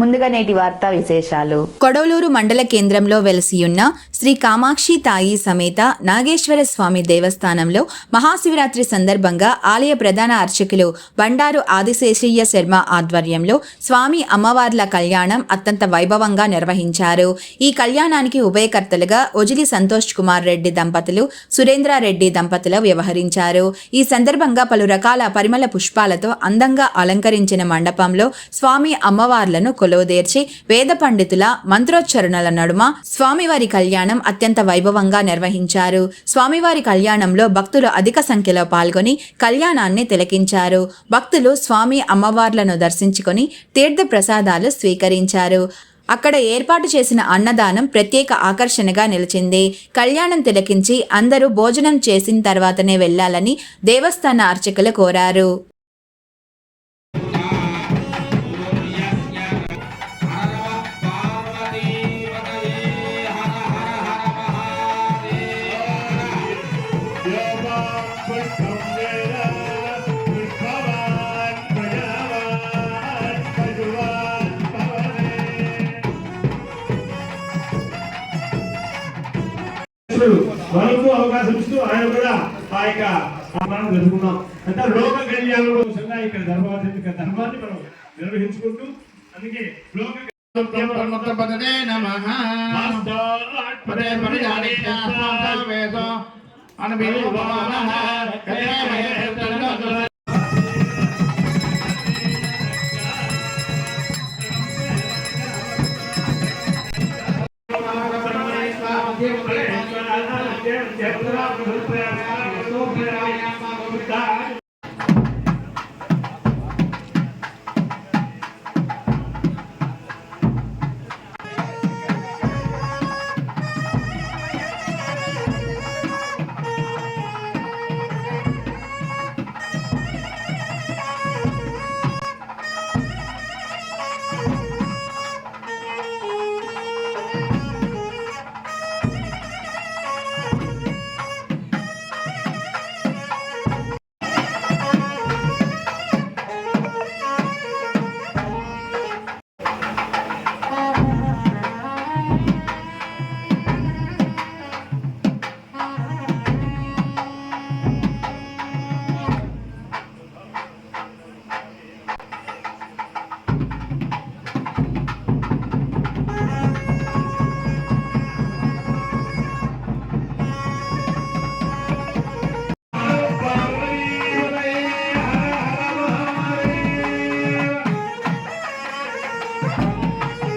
ముందుగా నేటి వార్తా విశేషాలు. కొడవలూరు మండల కేంద్రంలో వెలసియున్న శ్రీ కామాక్షి తాయి సమేత నాగేశ్వర స్వామి దేవస్థానంలో మహాశివరాత్రి సందర్భంగా ఆలయ ప్రధాన అర్చకులు బండారు ఆదిశేషయ్య శర్మ ఆధ్వర్యంలో స్వామి అమ్మవార్ల కళ్యాణం అత్యంత వైభవంగా నిర్వహించారు. ఈ కళ్యాణానికి ఉభయకర్తలుగా ఒజిలి సంతోష్ కుమార్ రెడ్డి దంపతులు సురేంద్రారెడ్డి దంపతులు వ్యవహరించారు. ఈ సందర్భంగా పలు రకాల పరిమళ పుష్పాలతో అందంగా అలంకరించిన మండపంలో స్వామి అమ్మవార్లను కొలువుదేర్చి వేద పండితుల మంత్రోచ్చరణల నడుమ స్వామివారి కళ్యాణం అత్యంత వైభవంగా నిర్వహించారు. స్వామివారి కళ్యాణంలో భక్తులు అధిక సంఖ్యలో పాల్గొని కళ్యాణాన్ని తిలకించారు. భక్తులు స్వామి అమ్మవార్లను దర్శించుకొని తీర్థ ప్రసాదాలు స్వీకరించారు. అక్కడ ఏర్పాటు చేసిన అన్నదానం ప్రత్యేక ఆకర్షణగా నిలిచింది. కళ్యాణం తిలకించి అందరూ భోజనం చేసిన తర్వాతనే వెళ్ళాలని దేవస్థాన అర్చకులు కోరారు. మనకు అవకాశం ఇస్తూ ఆయన కూడా ఆ యొక్క మనం జరుపుకున్నాం. అంటే లోక కళ్యాణం కోసంగా ఇక్కడ ధర్మాన్ని ఇక్కడ ధర్మాన్ని మనం నిర్వహించుకుంటూ అందుకే లోక పదే నమః పదే పరిజానే వేదో திருப்பி